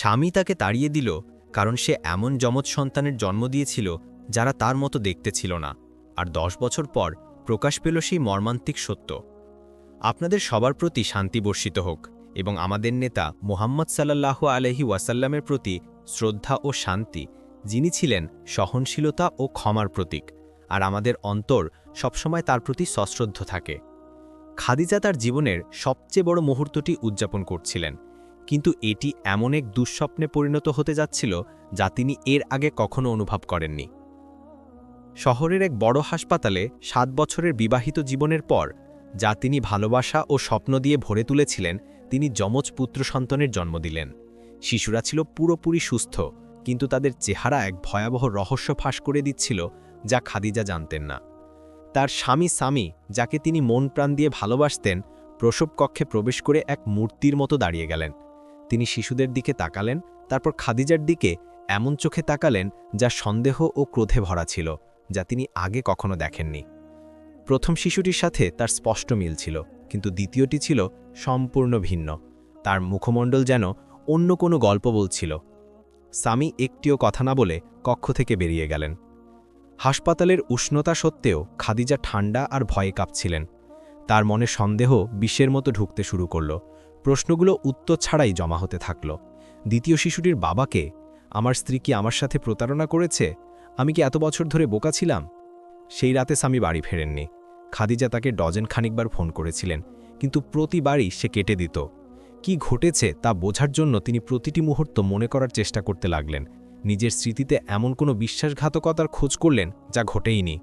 স্বামী তাকে তাড়িয়ে দিল, কারণ সে এমন যমজ সন্তানের জন্ম দিয়েছিল যারা তার মতো দেখতে ছিল না। আর দশ বছর পর প্রকাশ পেল সেই মর্মান্তিক সত্য। আপনাদের সবার প্রতি শান্তি বর্ষিত হোক এবং আমাদের নেতা মোহাম্মদ সাল্লাহ আলহি ওয়াসাল্লামের প্রতি শ্রদ্ধা ও শান্তি, যিনি ছিলেন সহনশীলতা ও ক্ষমার প্রতীক, আর আমাদের অন্তর সবসময় তার প্রতি সশ্রদ্ধ থাকে। খাদিজা তার জীবনের সবচেয়ে বড় মুহূর্তটি উদযাপন করছিলেন। কিন্তু এটি এমন এক দুঃস্বপ্নে পরিণত হতে যাচ্ছিল যা তিনি এর আগে কখনো অনুভব করেননি। শহরের এক বড় হাসপাতালে সাত বছরের বিবাহিত জীবনের পর, যা তিনি ভালোবাসা ও স্বপ্ন দিয়ে ভরে তুলেছিলেন, তিনি যমজ পুত্র সন্তানের জন্ম দিলেন। শিশুরা ছিল পুরোপুরি সুস্থ, কিন্তু তাদের চেহারা এক ভয়াবহ রহস্য ফাঁস করে দিচ্ছিল যা খাদিজা জানতেন না। তার স্বামী স্বামী যাকে তিনি মন প্রাণ দিয়ে ভালোবাসতেন, প্রসব কক্ষে প্রবেশ করে এক মূর্তির মতো দাঁড়িয়ে গেলেন। তিনি শিশুদের দিকে তাকালেন, তারপর খাদিজার দিকে এমন চোখে তাকালেন যা সন্দেহ ও ক্রোধে ভরা ছিল, যা তিনি আগে কখনো দেখেননি। প্রথম শিশুটির সাথে তার স্পষ্ট মিল ছিল, কিন্তু দ্বিতীয়টি ছিল সম্পূর্ণ ভিন্ন। তার মুখমণ্ডল যেন অন্য কোনো গল্প বলছিল। স্বামী একটিও কথা না বলে কক্ষ থেকে বেরিয়ে গেলেন। হাসপাতালের উষ্ণতা সত্ত্বেও খাদিজা ঠান্ডা আর ভয়ে কাঁপছিলেন। তার মনে সন্দেহ বিষের মতো ঢুকতে শুরু করল। প্রশ্নগুলো উত্তর ছাড়াই জমা হতে থাকল। দ্বিতীয় শিশুটির বাবাকে, আমার স্ত্রী কি আমার সাথে প্রতারণা করেছে? আমি কি এত বছর ধরে বোকা ছিলাম? সেই রাতে স্বামী বাড়ি ফেরেননি। খাদিজা তাকে ডজন খানিকবার ফোন করেছিলেন, কিন্তু প্রতিবারই সে কেটে দিত। কি ঘটেছে তা বোঝার জন্য তিনি প্রতিটি মুহূর্ত মনে করার চেষ্টা করতে লাগলেন। নিজের স্মৃতিতে এমন কোনো বিশ্বাসঘাতকতার খোঁজ করলেন যা ঘটেইনি।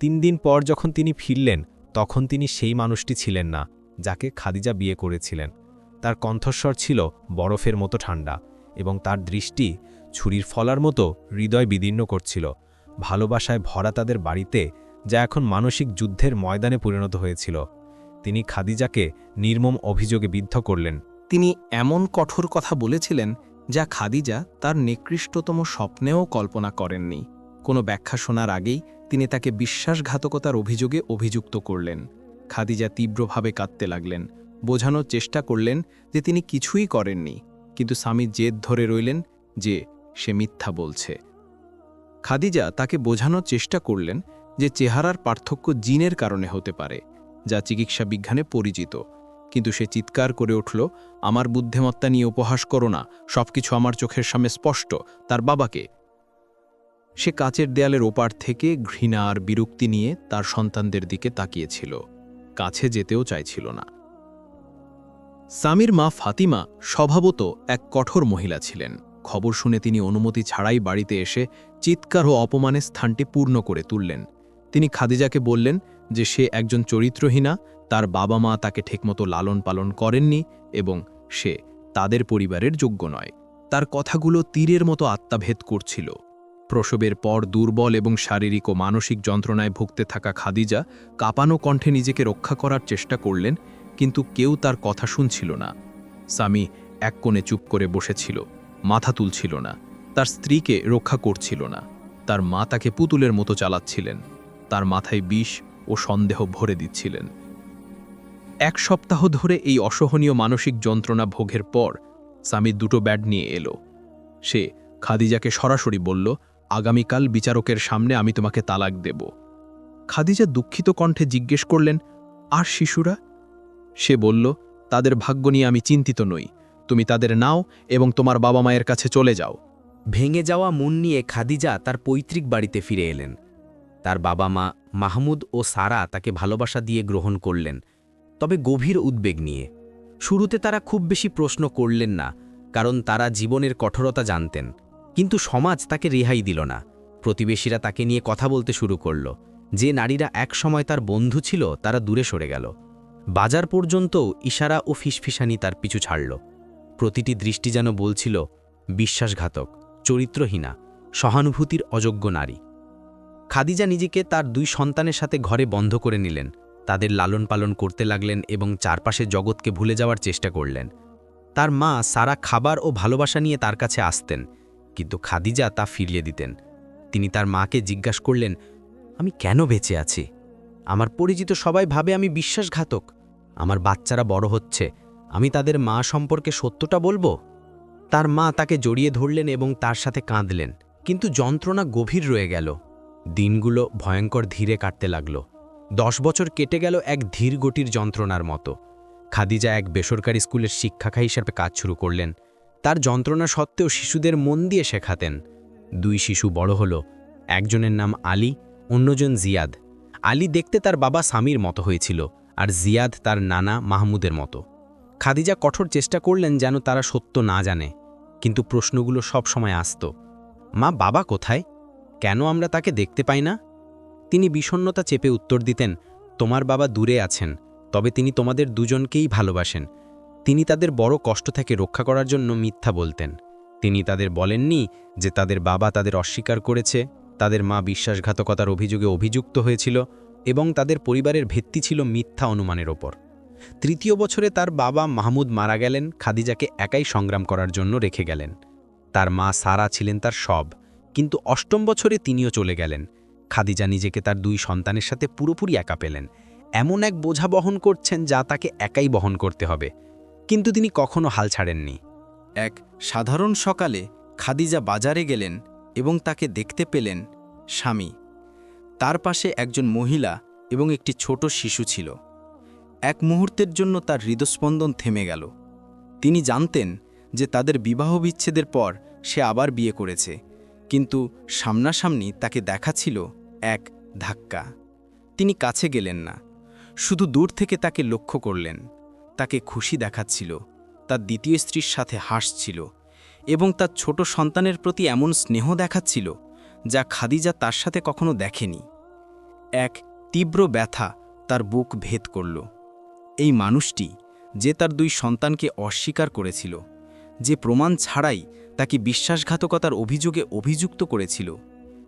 তিন দিন পর যখন তিনি ফিরলেন, তখন তিনি সেই মানুষটি ছিলেন না। যাকে খাদিজা বিয়ে করেছিলেন। তার কণ্ঠস্বর ছিল বরফের মতো ঠান্ডা এবং তার দৃষ্টি ছুরির ফলার মতো হৃদয় বিদীর্ণ করছিল। ভালোবাসায় ভরা তাদের বাড়িতে যা এখন মানসিক যুদ্ধের ময়দানে পরিণত হয়েছিল। তিনি খাদিজাকে নির্মম অভিযোগে বিদ্ধ করলেন। তিনি এমন কঠোর কথা বলেছিলেন যা খাদিজা তার নিকৃষ্টতম স্বপ্নেও কল্পনা করেননি। কোনো ব্যাখ্যা শোনার আগেই তিনি তাকে বিশ্বাসঘাতকতার অভিযোগে অভিযুক্ত করলেন। খাদিজা তীব্রভাবে কাঁদতে লাগলেন। বোঝানোর চেষ্টা করলেন যে তিনি কিছুই করেননি, কিন্তু স্বামী জেদ ধরে রইলেন যে সে মিথ্যা বলছে। খাদিজা তাকে বোঝানোর চেষ্টা করলেন যে চেহারার পার্থক্য জিনের কারণে হতে পারে, যা চিকিৎসা বিজ্ঞানে পরিচিত। কিন্তু সে চিৎকার করে উঠল, আমার বুদ্ধিমত্তা নিয়ে উপহাস করো না, সবকিছু আমার চোখের সামনে স্পষ্ট, তার বাবাকে। সে কাচের দেয়ালের ওপার থেকে ঘৃণা আর বিরক্তি নিয়ে তার সন্তানদের দিকে তাকিয়েছিল। কাছে যেতেও চাইছিল না। সামির মা ফাতিমা স্বভাবত এক কঠোর মহিলা ছিলেন। খবর শুনে তিনি অনুমতি ছাড়াই বাড়িতে এসে চিৎকার ও অপমানে স্থানটি পূর্ণ করে তুললেন। তিনি খাদিজাকে বললেন যে সে একজন চরিত্রহীনা, তার বাবা মা তাকে ঠিকমতো লালন পালন করেননি এবং সে তাদের পরিবারের যোগ্য নয়। তার কথাগুলো তীরের মতো আত্মাভেদ করছিল। প্রসবের পর দুর্বল এবং শারীরিক ও মানসিক যন্ত্রণায় ভুগতে থাকা খাদিজা কাঁপানো কণ্ঠে নিজেকে রক্ষা করার চেষ্টা করলেন, কিন্তু কেউ তার কথা শুনছিল না। স্বামী এক কোণে চুপ করে বসেছিল, মাথা তুলছিল না, তার স্ত্রীকে রক্ষা করছিল না, তার মা তাকে পুতুলের মতো চালাচ্ছিলেন, তার মাথায় বিষ ও সন্দেহ ভরে দিচ্ছিলেন। এক সপ্তাহ ধরে এই অসহনীয় মানসিক যন্ত্রণা ভোগের পর স্বামী দুটো ব্যাড নিয়ে এলো। সে খাদিজাকে সরাসরি বলল আগামীকাল বিচারকের সামনে আমি তোমাকে তালাক দেব। খাদিজা দুঃখিত কণ্ঠে জিজ্ঞেস করলেন, আর শিশুরা? সে বলল, তাদের ভাগ্য নিয়ে আমি চিন্তিত নই। তুমি তাদের নাও এবং তোমার বাবা মায়ের কাছে চলে যাও। ভেঙে যাওয়া মন নিয়ে খাদিজা তার পৈতৃক বাড়িতে ফিরে এলেন। তার বাবা মা মাহমুদ ও সারা তাকে ভালোবাসা দিয়ে গ্রহণ করলেন, তবে গভীর উদ্বেগ নিয়ে। শুরুতে তারা খুব বেশি প্রশ্ন করলেন না, কারণ তারা জীবনের কঠোরতা জানতেন। কিন্তু সমাজ তাকে রেহাই দিল না। প্রতিবেশীরা তাকে নিয়ে কথা বলতে শুরু করল। যে নারীরা এক সময় তার বন্ধু ছিল, তারা দূরে সরে গেল। বাজার পর্যন্ত ইশারা ও ফিসফিসানি তার পিছু ছাড়ল। প্রতিটি দৃষ্টি যেন বলছিল, বিশ্বাসঘাতক, চরিত্রহীনা, সহানুভূতির অযোগ্য নারী। খাদিজা নিজেকে তার দুই সন্তানের সাথে ঘরে বন্ধ করে নিলেন। তাদের লালন পালন করতে লাগলেন এবং চারপাশের জগৎকে ভুলে যাওয়ার চেষ্টা করলেন। তার মা সারা খাবার ও ভালোবাসা নিয়ে তার কাছে আসতেন। কিন্তু খাদিজা তা ফিরিয়ে দিতেন। তিনি তার মাকে জিজ্ঞাসা করলেন, আমি কেন বেঁচে আছি? আমার পরিচিত সবাই ভাবে আমি বিশ্বাসঘাতক। আমার বাচ্চারা বড় হচ্ছে। আমি তাদের মা সম্পর্কে সত্যটা বলব? তার মা তাকে জড়িয়ে ধরলেন এবং তার সাথে কাঁদলেন। কিন্তু যন্ত্রণা গভীর রয়ে গেল। দিনগুলো ভয়ঙ্কর ধীরে কাটতে লাগল। দশ বছর কেটে গেল এক ধীর গতির যন্ত্রণার মতো। খাদিজা এক বেসরকারি স্কুলের শিক্ষাখা হিসেবে কাজ শুরু করলেন। তার যন্ত্রণা সত্ত্বেও শিশুদের মন দিয়ে শেখাতেন। দুই শিশু বড় হল, একজনের নাম আলী, অন্যজন জিয়াদ। আলী দেখতে তার বাবা স্বামীর মতো হয়েছিল আর জিয়াদ তার নানা মাহমুদের মতো। খাদিজা কঠোর চেষ্টা করলেন যেন তারা সত্য না জানে, কিন্তু প্রশ্নগুলো সব সময় আসত, মা, বাবা কোথায়? কেন আমরা তাকে দেখতে পাই না? তিনি বিষণ্ণতা চেপে উত্তর দিতেন, তোমার বাবা দূরে আছেন, তবে তিনি তোমাদের দুজনকেই ভালোবাসেন তিনি তাদের বড় কষ্ট থেকে রক্ষা করার জন্য মিথ্যা বলতেন। তিনি তাদের বলেননি যে তাদের বাবা তাদের অস্বীকার করেছে, তাদের মা বিশ্বাসঘাতকতার অভিযোগে অভিযুক্ত হয়েছিল এবং তাদের পরিবারের ভিত্তি ছিল মিথ্যা অনুমানের ওপর। তৃতীয় বছরে তার বাবা মাহমুদ মারা গেলেন, খাদিজাকে একাই সংগ্রাম করার জন্য রেখে গেলেন। তার মা সারা ছিলেন তার সব, কিন্তু অষ্টম বছরে তিনিও চলে গেলেন। খাদিজা নিজেকে তার দুই সন্তানের সাথে পুরোপুরি একা পেলেন। এমন এক বোঝা বহন করছেন যা তাকে একাই বহন করতে হবে। কিন্তু তিনি কখনো হাল ছাড়েননি। এক সাধারণ সকালে খাদিজা বাজারে গেলেন এবং তাকে দেখতে পেলেন স্বামী। তার পাশে একজন মহিলা এবং একটি ছোট শিশু ছিল। এক মুহূর্তের জন্য তার হৃদস্পন্দন থেমে গেল। তিনি জানতেন যে তাদের বিবাহ বিচ্ছেদের পর সে আবার বিয়ে করেছে, কিন্তু সামনাসামনি তাকে দেখা ছিল এক ধাক্কা। তিনি কাছে গেলেন না, শুধু দূর থেকে তাকে লক্ষ্য করলেন। তাকে খুশি দেখাচ্ছিল, তার দ্বিতীয় স্ত্রীর সাথে হাসছিল এবং তার ছোট সন্তানের প্রতি এমন স্নেহ দেখাচ্ছিল যা খাদিজা তার সাথে কখনো দেখেনি। এক তীব্র ব্যথা তার বুক ভেদ করল। এই মানুষটি যে তার দুই সন্তানকে অস্বীকার করেছিল, যে প্রমাণ ছাড়াই তাকে বিশ্বাসঘাতকতার অভিযোগে অভিযুক্ত করেছিল,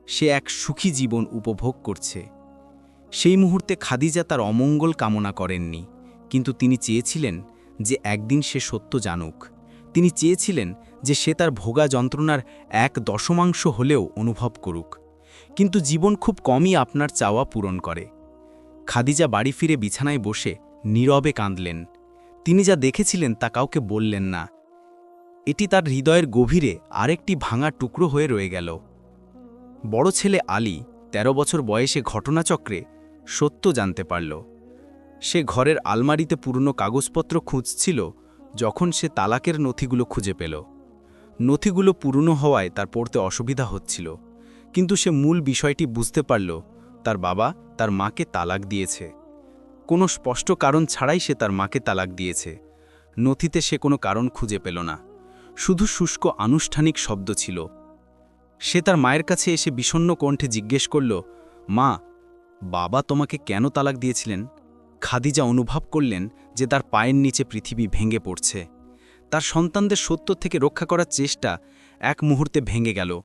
সে এক সুখী জীবন উপভোগ করছে। সেই মুহূর্তে খাদিজা তার অমঙ্গল কামনা করেননি। কিন্তু তিনি চেয়েছিলেন যে একদিন সে সত্য জানুক। তিনি চেয়েছিলেন যে সে তার ভোগা যন্ত্রণার এক দশমাংশ হলেও অনুভব করুক। কিন্তু জীবন খুব কমই আপনার চাওয়া পূরণ করে। খাদিজা বাড়ি ফিরে বিছানায় বসে নীরবে কাঁদলেন। তিনি যা দেখেছিলেন তা কাউকে বললেন না। এটি তার হৃদয়ের গভীরে আরেকটি ভাঙা টুকরো হয়ে রয়ে গেল। বড় ছেলে আলী ১৩ বছর বয়সে ঘটনাচক্রে সত্য জানতে পারল। সে ঘরের আলমারিতে পুরনো কাগজপত্র খুঁজছিল যখন সে তালাকের নথিগুলো খুঁজে পেল। নথিগুলো পুরনো হওয়ায় তার পড়তে অসুবিধা হচ্ছিল, কিন্তু সে মূল বিষয়টি বুঝতে পারল, তার বাবা তার মাকে তালাক দিয়েছে। কোনো স্পষ্ট কারণ ছাড়াই সে তার মাকে তালাক দিয়েছে। নথিতে সে কোনো কারণ খুঁজে পেল না, শুধু শুষ্ক আনুষ্ঠানিক শব্দ ছিল। সে তার মায়ের কাছে এসে বিষণ্ণ কণ্ঠে জিজ্ঞেস করল, মা, বাবা তোমাকে কেন তালাক দিয়েছিলেন? খাদিজা অনুভব করলেন যে তার পায়ের নিচে পৃথিবী ভেঙে পড়ছে। তার সন্তানদের সত্য থেকে রক্ষা করার চেষ্টা এক মুহূর্তে ভেঙে গেল।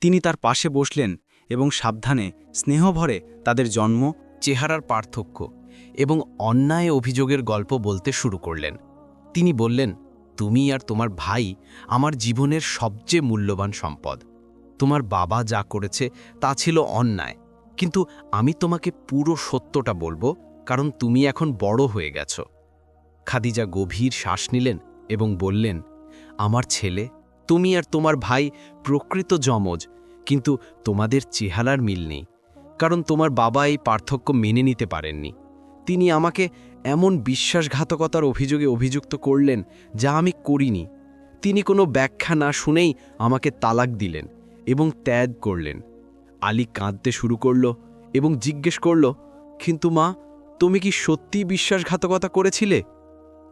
তিনি তার পাশে বসলেন এবং সাবধানে, স্নেহভরে তাদের জন্ম, চেহারার পার্থক্য এবং অন্যায় অভিযোগের গল্প বলতে শুরু করলেন। তিনি বললেন, তুমি আর তোমার ভাই আমার জীবনের সবচেয়ে মূল্যবান সম্পদ। তোমার বাবা যা করেছে তা ছিল অন্যায়। কিন্তু আমি তোমাকে পুরো সত্যটা বলব কারণ তুমি এখন বড় হয়ে গেছ। খাদিজা গভীর শ্বাস নিলেন এবং বললেন, আমার ছেলে, তুমি আর তোমার ভাই প্রকৃত যমজ, কিন্তু তোমাদের চেহারার মিল নেই, কারণ তোমার বাবা এই পার্থক্য মেনে নিতে পারেননি। তিনি আমাকে এমন বিশ্বাসঘাতকতার অভিযোগে অভিযুক্ত করলেন যা আমি করিনি। তিনি কোনো ব্যাখ্যা না শুনেই আমাকে তালাক দিলেন এবং ত্যাগ করলেন। আলী কাঁদতে শুরু করল এবং জিজ্ঞেস করল, কিন্তু মা তুমি কি সত্যি বিশ্বাসঘাতকতা করেছিলে?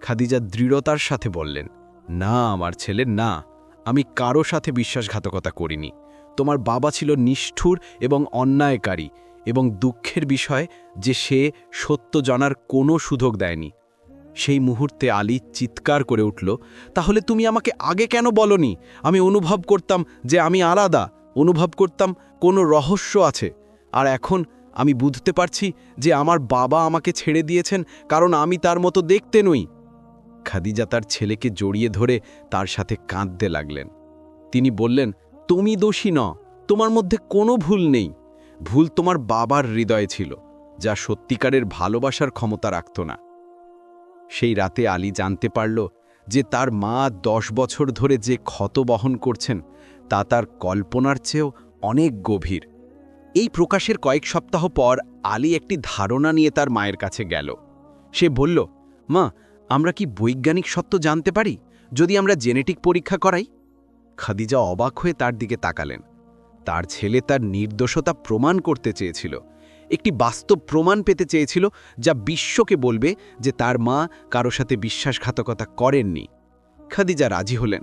খাদিজা দৃঢ়তার সাথে বললেন, না, আমার ছেলে, না। আমি কারও সাথে বিশ্বাসঘাতকতা করিনি। তোমার বাবা ছিল নিষ্ঠুর এবং অন্যায়কারী এবং দুঃখের বিষয় যে সে সত্য জানার কোনো সুযোগ দেয়নি। সেই মুহূর্তে আলী চিৎকার করে উঠল, তাহলে তুমি আমাকে আগে কেন বলনি? আমি অনুভব করতাম যে আমি আলাদা, অনুভব করতাম কোনো রহস্য আছে। আর এখন আমি বুঝতে পারছি যে আমার বাবা আমাকে ছেড়ে দিয়েছেন, কারণ আমি তার মতো দেখতে নই। খাদিজা তার ছেলেকে জড়িয়ে ধরে তার সাথে কাঁদতে লাগলেন। তিনি বললেন, তুমি দোষী ন তোমার মধ্যে কোনো ভুল নেই। ভুল তোমার বাবার হৃদয়ে ছিল, যা সত্যিকারের ভালোবাসার ক্ষমতা রাখত না। সেই রাতে আলী জানতে পারল যে তার মা দশ বছর ধরে যে ক্ষত বহন করছেন, তা তার কল্পনার চেয়েও অনেক গভীর। এই প্রকাশের কয়েক সপ্তাহ পর আলী একটি ধারণা নিয়ে তার মায়ের কাছে গেল। সে বলল, মা, আমরা কি বৈজ্ঞানিক সত্য জানতে পারি? যদি আমরা জেনেটিক পরীক্ষা করাই? খাদিজা অবাক হয়ে তার দিকে তাকালেন। তার ছেলে তার নির্দোষতা প্রমাণ করতে চেয়েছিল। একটি বাস্তব প্রমাণ পেতে চেয়েছিল যা বিশ্বকে বলবে যে তার মা কারও সাথে বিশ্বাসঘাতকতা করেননি। খাদিজা রাজি হলেন।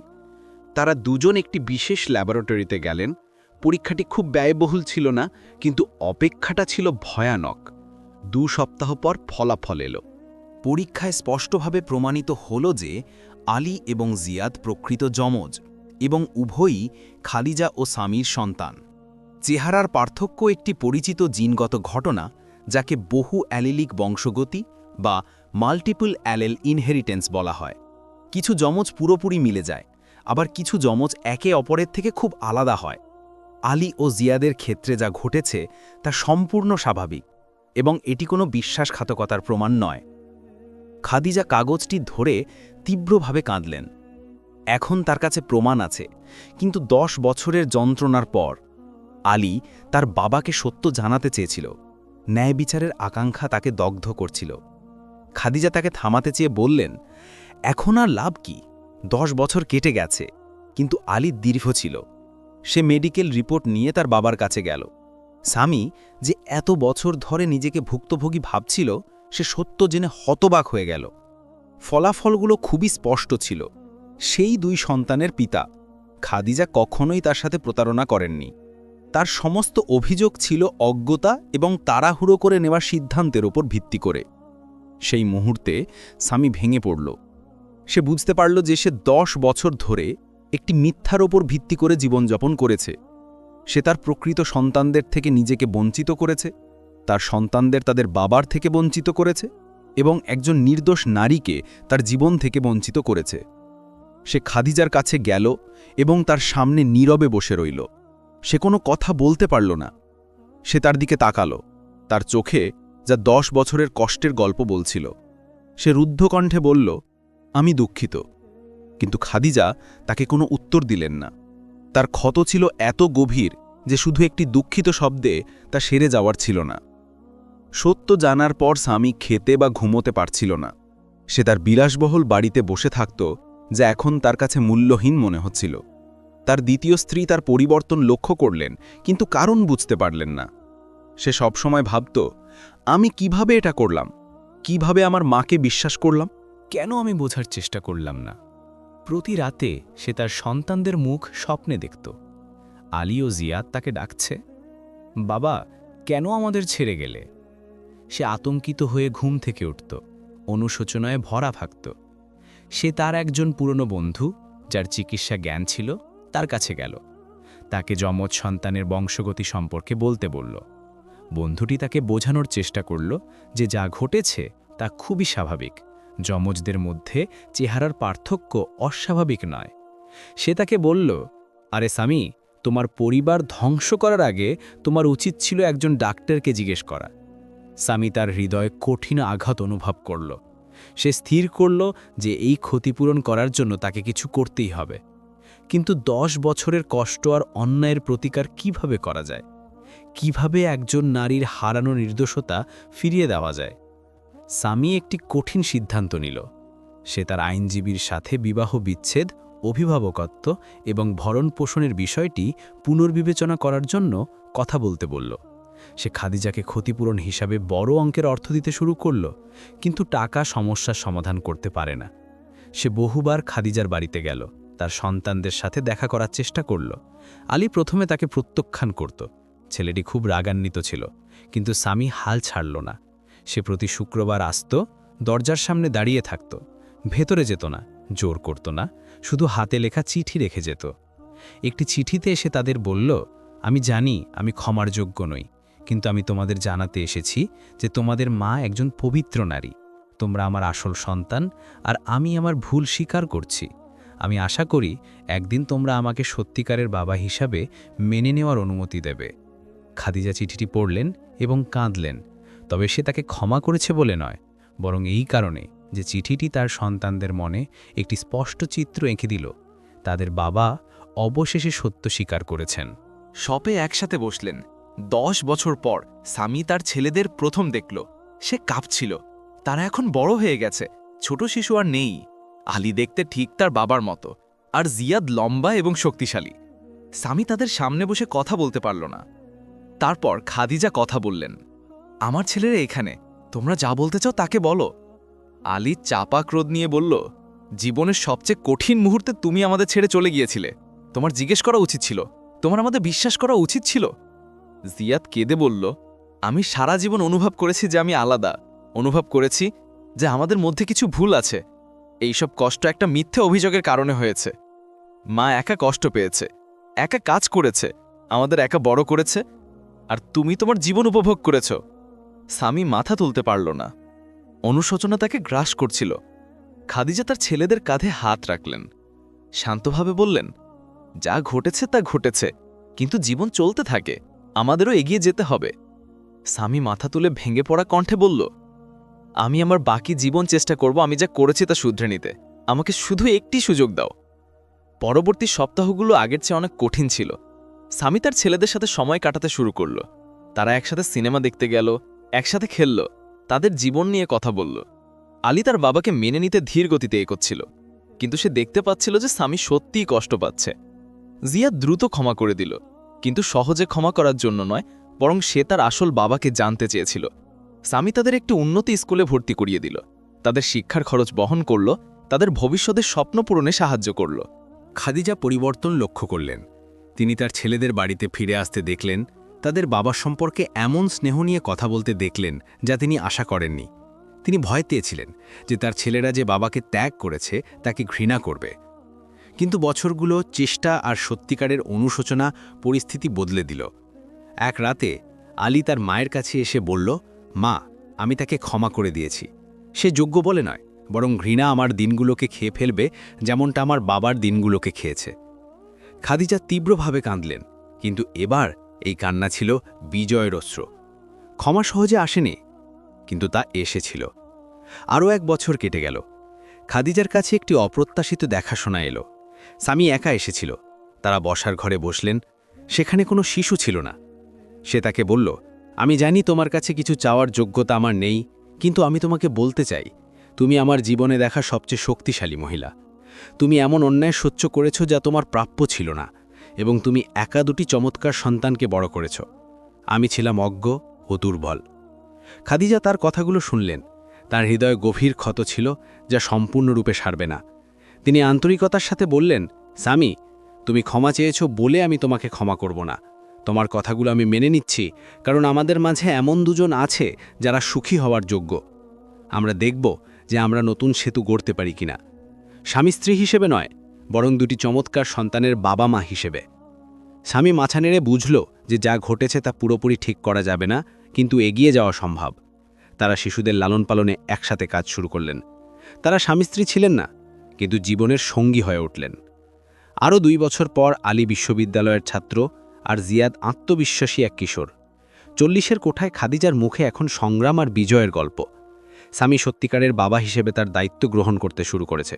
তারা দুজন একটি বিশেষ ল্যাবরেটরিতে গেলেন। পরীক্ষাটি খুব ব্যয়বহুল ছিল না, কিন্তু অপেক্ষাটা ছিল ভয়ানক। দু সপ্তাহ পর ফলাফল এলো। পরীক্ষায় স্পষ্টভাবে প্রমাণিত হল যে আলী এবং জিয়াদ প্রকৃত যমজ এবং উভয়ই খালিজা ও স্বামীর সন্তান। চেহারার পার্থক্য একটি পরিচিত জিনগত ঘটনা, যাকে বহু অ্যালিলিক বংশগতি বা মাল্টিপল অ্যালেল ইনহেরিটেন্স বলা হয়। কিছু যমজ পুরোপুরি মিলে যায়, আবার কিছু যমজ একে অপরের থেকে খুব আলাদা হয়। আলী ও জিয়াদের ক্ষেত্রে যা ঘটেছে তা সম্পূর্ণ স্বাভাবিক এবং এটি কোনো বিশ্বাসঘাতকতার প্রমাণ নয়। খাদিজা কাগজটি ধরে তীব্রভাবে কাঁদলেন। এখন তার কাছে প্রমাণ আছে, কিন্তু দশ বছরের যন্ত্রণার পর আলী তার বাবাকে সত্য জানাতে চেয়েছিল, ন্যায় বিচারের আকাঙ্ক্ষা তাকে দগ্ধ করছিল। খাদিজা তাকে থামাতে চেয়ে বললেন, এখন আর লাভ কি? দশ বছর কেটে গেছে, কিন্তু আলী দীর্ঘ ছিল। সে মেডিকেল রিপোর্ট নিয়ে তার বাবার কাছে গেল। স্বামী যে এত বছর ধরে নিজেকে ভুক্তভোগী ভাবছিল, সে সত্য জেনে হতবাক হয়ে গেল। ফলাফলগুলো খুবই স্পষ্ট ছিল। সেই দুই সন্তানের পিতা, খাদিজা কখনোই তার সাথে প্রতারণা করেননি। তার সমস্ত অভিযোগ ছিল অজ্ঞতা এবং তাড়াহুড়ো করে নেওয়ার সিদ্ধান্তের ওপর ভিত্তি করে। সেই মুহূর্তে স্বামী ভেঙে পড়ল। সে বুঝতে পারল যে সে দশ বছর ধরে একটি মিথ্যার ওপর ভিত্তি করে জীবনযাপন করেছে। সে তার প্রকৃত সন্তানদের থেকে নিজেকে বঞ্চিত করেছে, তার সন্তানদের তাদের বাবার থেকে বঞ্চিত করেছে এবং একজন নির্দোষ নারীকে তার জীবন থেকে বঞ্চিত করেছে। সে খাদিজার কাছে গেল এবং তার সামনে নীরবে বসে রইল। সে কোনো কথা বলতে পারল না। সে তার দিকে তাকালো। তার চোখে যা দশ বছরের কষ্টের গল্প বলছিল। সে রুদ্ধকণ্ঠে বলল, আমি দুঃখিত। কিন্তু খাদিজা তাকে কোনো উত্তর দিলেন না। তার ক্ষত ছিল এত গভীর যে শুধু একটি দুঃখিত শব্দে তা সেরে যাওয়ার ছিল না। সত্য জানার পর স্বামী খেতে বা ঘুমোতে পারছিল না। সে তার বিলাসবহুল বাড়িতে বসে থাকত, যা এখন তার কাছে মূল্যহীন মনে হচ্ছিল। তার দ্বিতীয় স্ত্রী তার পরিবর্তন লক্ষ্য করলেন, কিন্তু কারণ বুঝতে পারলেন না। সে সবসময় ভাবত, আমি কীভাবে এটা করলাম? কীভাবে আমার মাকে বিশ্বাস করলাম? কেন আমি বোঝার চেষ্টা করলাম না? প্রতি রাতে সে তার সন্তানদের মুখ স্বপ্নে দেখত। আলী ও জিয়াদ তাকে ডাকছে, বাবা, কেন আমাদের ছেড়ে গেলে? সে আতঙ্কিত হয়ে ঘুম থেকে উঠত, অনুশোচনায় ভরা থাকত। সে তার একজন পুরনো বন্ধু, যার চিকিৎসা জ্ঞান ছিল, তার কাছে গেল। তাকে যমজ সন্তানের বংশগতি সম্পর্কে বলতে বলল। বন্ধুটি তাকে বোঝানোর চেষ্টা করল যে যা ঘটেছে তা খুবই স্বাভাবিক। যমজদের মধ্যে চেহারার পার্থক্য অস্বাভাবিক নয়। সে তাকে বলল, আরে স্বামী, তোমার পরিবার ধ্বংস করার আগে তোমার উচিত ছিল একজন ডাক্তারকে জিজ্ঞেস করা। স্বামী তার হৃদয়ে কঠিন আঘাত অনুভব করল। সে স্থির করল যে এই ক্ষতিপূরণ করার জন্য তাকে কিছু করতেই হবে। কিন্তু দশ বছরের কষ্ট আর অন্যায়ের প্রতিকার কীভাবে করা যায়? কীভাবে একজন নারীর হারানো নির্দোষতা ফিরিয়ে দেওয়া যায়? স্বামী একটি কঠিন সিদ্ধান্ত নিল। সে তার আইনজীবীর সাথে বিবাহ বিচ্ছেদ, অভিভাবকত্ব এবং ভরণ পোষণের বিষয়টি পুনর্বিবেচনা করার জন্য কথা বলতে বলল। সে খাদিজাকে ক্ষতিপূরণ হিসাবে বড় অঙ্কের অর্থ দিতে শুরু করল, কিন্তু টাকা সমস্যার সমাধান করতে পারে না। সে বহুবার খাদিজার বাড়িতে গেল, তার সন্তানদের সাথে দেখা করার চেষ্টা করল। আলী প্রথমে তাকে প্রত্যাখ্যান করত। ছেলেটি খুব রাগান্বিত ছিল, কিন্তু স্বামী হাল ছাড়ল না। সে প্রতি শুক্রবার আসত, দরজার সামনে দাঁড়িয়ে থাকত, ভেতরে যেত না, জোর করত না, শুধু হাতে লেখা চিঠি রেখে যেত। একটি চিঠিতে এসে তাদের বলল, আমি জানি, আমি ক্ষমার যোগ্য নই, কিন্তু আমি তোমাদের জানাতে এসেছি যে তোমাদের মা একজন পবিত্র নারী। তোমরা আমার আসল সন্তান আর আমি আমার ভুল স্বীকার করছি। আমি আশা করি একদিন তোমরা আমাকে সত্যিকারের বাবা হিসাবে মেনে নেওয়ার অনুমতি দেবে। খাদিজা চিঠিটি পড়লেন এবং কাঁদলেন। তবে সে তাকে ক্ষমা করেছে বলে নয়, বরং এই কারণে যে চিঠিটি তার সন্তানদের মনে একটি স্পষ্ট চিত্র এঁকে দিল, তাদের বাবা অবশেষে সত্য স্বীকার করেছেন। শপে একসাথে বসলেন। দশ বছর পর স্বামী তার ছেলেদের প্রথম দেখল। সে কাঁপছিল। তারা এখন বড় হয়ে গেছে। ছোট শিশু আর নেই। আলী দেখতে ঠিক তার বাবার মতো। আর জিয়াদ লম্বা এবং শক্তিশালী। স্বামী তাদের সামনে বসে কথা বলতে পারল না। তারপর খাদিজা কথা বললেন। আমার ছেলেরা এখানে। তোমরা যা বলতে চাও তাকে বলো। আলী চাপা ক্রোধ নিয়ে বলল, জীবনের সবচেয়ে কঠিন মুহূর্তে তুমি আমাদের ছেড়ে চলে গিয়েছিলে। তোমার জিজ্ঞেস করা উচিত ছিল। তোমার আমাদের বিশ্বাস করা উচিত ছিল? জিয়াদ কেঁদে বলল, আমি সারা জীবন অনুভব করেছি যে আমি আলাদা। অনুভব করেছি যে আমাদের মধ্যে কিছু ভুল আছে। এইসব কষ্ট একটা মিথ্যে অভিযোগের কারণে হয়েছে। মা একা কষ্ট পেয়েছে। একা কাজ করেছে। আমাদের একা বড় করেছে। আর তুমি তোমার জীবন উপভোগ করেছ। স্বামী মাথা তুলতে পারল না। অনুশোচনা তাকে গ্রাস করছিল। খাদিজা তার ছেলেদের কাঁধে হাত রাখলেন। শান্তভাবে বললেন, যা ঘটেছে তা ঘটেছে, কিন্তু জীবন চলতে থাকে, আমাদেরও এগিয়ে যেতে হবে। স্বামী মাথা তুলে ভেঙে পড়া কণ্ঠে বলল, আমি আমার বাকি জীবন চেষ্টা করব, আমি যা করেছি তা শুধরে নিতে। আমাকে শুধু একটি সুযোগ দাও। পরবর্তী সপ্তাহগুলো আগের চেয়ে অনেক কঠিন ছিল। স্বামী তার ছেলেদের সাথে সময় কাটাতে শুরু করল। তারা একসাথে সিনেমা দেখতে গেল একসাথে খেলল, তাদের জীবন নিয়ে কথা বলল। আলী তার বাবাকে মেনে নিতে ধীর গতিতে এগোচ্ছিল, কিন্তু সে দেখতে পাচ্ছিল যে স্বামী সত্যিই কষ্ট পাচ্ছে। জিয়া দ্রুত ক্ষমা করে দিল, কিন্তু সহজে ক্ষমা করার জন্য নয়, বরং সে তার আসল বাবাকে জানতে চেয়েছিল। স্বামী তাদের একটি উন্নতি স্কুলে ভর্তি করিয়ে দিল, তাদের শিক্ষার খরচ বহন করল, তাদের ভবিষ্যতের স্বপ্ন পূরণে সাহায্য করল। খাদিজা পরিবর্তন লক্ষ্য করলেন। তিনি তার ছেলেদের বাড়িতে ফিরে আসতে দেখলেন তাদের বাবার সম্পর্কে এমন স্নেহ নিয়ে কথা বলতে দেখলেন যা তিনি আশা করেননি। তিনি ভয় পেয়েছিলেন যে তার ছেলেরা যে বাবাকে ত্যাগ করেছে তাকে ঘৃণা করবে। কিন্তু বছরগুলো চেষ্টা আর সত্যিকারের অনুশোচনা পরিস্থিতি বদলে দিল। এক রাতে আলী তার মায়ের কাছে এসে বলল, মা, আমি তাকে ক্ষমা করে দিয়েছি। সে যোগ্য বলে নয়, বরং ঘৃণা আমার দিনগুলোকে খেয়ে ফেলবে যেমনটা আমার বাবার দিনগুলোকে খেয়েছে। খাদিজা তীব্রভাবে কাঁদলেন, কিন্তু এবার এই কান্না ছিল বিজয়ের অস্ত্র ক্ষমা সহজে আসেনি, কিন্তু তা এসেছিল। আরও এক বছর কেটে গেল। খাদিজার কাছে একটি অপ্রত্যাশিত দেখাশোনা এলো। স্বামী একা এসেছিল। তারা বসার ঘরে বসলেন। সেখানে কোনো শিশু ছিল না। সে তাকে বলল, আমি জানি তোমার কাছে কিছু চাওয়ার যোগ্যতা আমার নেই, কিন্তু আমি তোমাকে বলতে চাই, তুমি আমার জীবনে দেখা সবচেয়ে শক্তিশালী মহিলা। তুমি এমন অন্যায় সহ্য করেছ যা তোমার প্রাপ্য ছিল না। এবং তুমি একা দুটি চমৎকার সন্তানকে বড় করেছ। আমি ছিলাম অজ্ঞ ও দুর্বল। খাদিজা তার কথাগুলো শুনলেন। তার হৃদয়ে গভীর ক্ষত ছিল যা সম্পূর্ণরূপে সারবে না। তিনি আন্তরিকতার সাথে বললেন, স্বামী, তুমি ক্ষমা চেয়েছ বলে আমি তোমাকে ক্ষমা করব না। তোমার কথাগুলো আমি মেনে নিচ্ছি, কারণ আমাদের মাঝে এমন দুজন আছে যারা সুখী হওয়ার যোগ্য। আমরা দেখব যে আমরা নতুন সেতু গড়তে পারি কিনা। স্বামী স্ত্রী হিসেবে নয় বরং দুটি চমৎকার সন্তানের বাবা মা হিসেবে। স্বামী মাথা নেড়ে বুঝল যে যা ঘটেছে তা পুরোপুরি ঠিক করা যাবে না, কিন্তু এগিয়ে যাওয়া সম্ভব। তারা শিশুদের লালন পালনে একসাথে কাজ শুরু করলেন। তারা স্বামী স্ত্রী ছিলেন না, কিন্তু জীবনের সঙ্গী হয়ে উঠলেন। আরও দুই বছর পর আলী বিশ্ববিদ্যালয়ের ছাত্র আর জিয়াদ আত্মবিশ্বাসী এক কিশোর। চল্লিশের কোঠায় খাদিজার মুখে এখন সংগ্রাম আর বিজয়ের গল্প। স্বামী সত্যিকারের বাবা হিসেবে তার দায়িত্ব গ্রহণ করতে শুরু করেছে।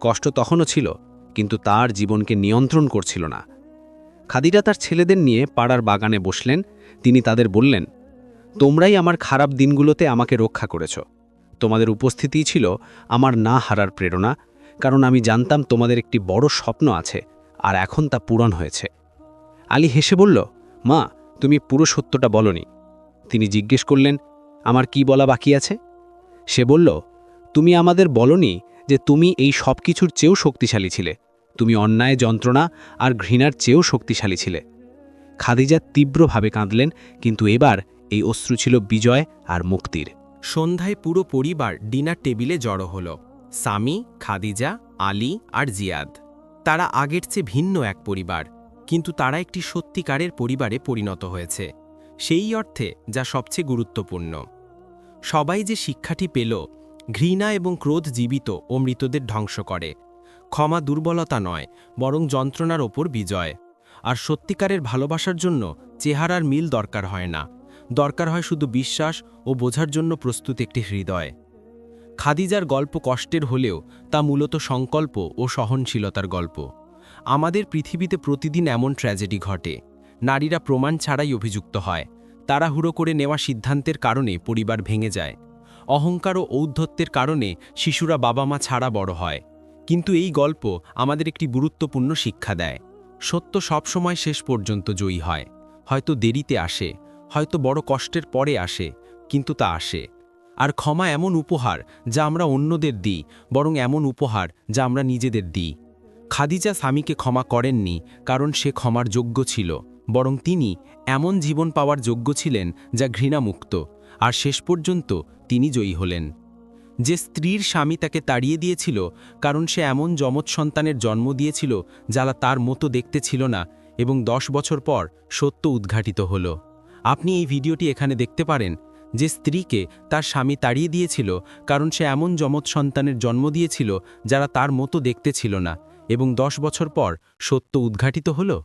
কষ্ট তখনও ছিল কিন্তু তার জীবনকে নিয়ন্ত্রণ করছিল না। খাদিরা তার ছেলেদের নিয়ে পাড়ার বাগানে বসলেন। তিনি তাদের বললেন, তোমরাই আমার খারাপ দিনগুলোতে আমাকে রক্ষা করেছ। তোমাদের উপস্থিতিই ছিল আমার না হারার প্রেরণা, কারণ আমি জানতাম তোমাদের একটি বড় স্বপ্ন আছে, আর এখন তা পূরণ হয়েছে। আলী হেসে বলল, মা, তুমি পুরো সত্যটা বলনি। তিনি জিজ্ঞেস করলেন, আমার কি বলা বাকি আছে? সে বলল তুমি আমাদের বলনি যে তুমি এই সব কিছুর চেয়েও শক্তিশালী ছিলে। তুমি অন্যায়, যন্ত্রণা আর ঘৃণার চেয়েও শক্তিশালী ছিলে। খাদিজা তীব্রভাবে কাঁদলেন, কিন্তু এবার এই অশ্রু ছিল বিজয় আর মুক্তির। সন্ধ্যায় পুরো পরিবার ডিনার টেবিলে জড়ো হল সামি খাদিজা, আলী আর জিয়াদ। তারা আগের চেয়ে ভিন্ন এক পরিবার, কিন্তু তারা একটি সত্যিকারের পরিবারে পরিণত হয়েছে, সেই অর্থে যা সবচেয়ে গুরুত্বপূর্ণ। সবাই যে শিক্ষাটি পেল ঘৃণা এবং ক্রোধ জীবিত ও মৃতদের ধ্বংস করে। ক্ষমা দুর্বলতা নয়, বরং যন্ত্রণার ওপর বিজয়। আর সত্যিকারের ভালোবাসার জন্য চেহারার মিল দরকার হয় না। দরকার হয় শুধু বিশ্বাস ও বোঝার জন্য প্রস্তুত একটি হৃদয়। খাদিজার গল্প কষ্টের হলেও তা মূলত সংকল্প ও সহনশীলতার গল্প। আমাদের পৃথিবীতে প্রতিদিন এমন ট্র্যাজেডি ঘটে। নারীরা প্রমাণ ছাড়াই অভিযুক্ত হয়। তাড়াহুড়ো করে নেওয়া সিদ্ধান্তের কারণে পরিবার ভেঙে যায়। অহংকার ও ঔদ্ধত্যের কারণে শিশুরা বাবা মা ছাড়া বড় হয়। কিন্তু এই গল্প আমাদের একটি গুরুত্বপূর্ণ শিক্ষা দেয়। সত্য সবসময় শেষ পর্যন্ত জয়ী হয়। হয়তো দেরিতে আসে, হয়তো বড় কষ্টের পরে আসে, কিন্তু তা আসে। আর ক্ষমা এমন উপহার যা আমরা অন্যদের দিই, বরং এমন উপহার যা আমরা নিজেদের দিই। খাদিজা স্বামীকে ক্ষমা করেননি কারণ সে ক্ষমার যোগ্য ছিল, বরং তিনি এমন জীবন পাওয়ার যোগ্য ছিলেন যা ঘৃণামুক্ত। আর শেষ পর্যন্ত তিনি জয়ী হলেন। যে স্ত্রীর স্বামী তাকে তাড়িয়ে দিয়েছিল, কারণ সে এমন যমজ সন্তানের জন্ম দিয়েছিল যারা তার মতো দেখতে ছিল না এবং দশ বছর পর সত্য উদ্ঘাটিত হল। আপনি এই ভিডিওটি এখানে দেখতে পারেন যে স্ত্রীকে তার স্বামী তাড়িয়ে দিয়েছিল, কারণ সে এমন যমজ সন্তানের জন্ম দিয়েছিল, যারা তার মতো দেখতে ছিল না এবং দশ বছর পর সত্য উদ্ঘাটিত হলো।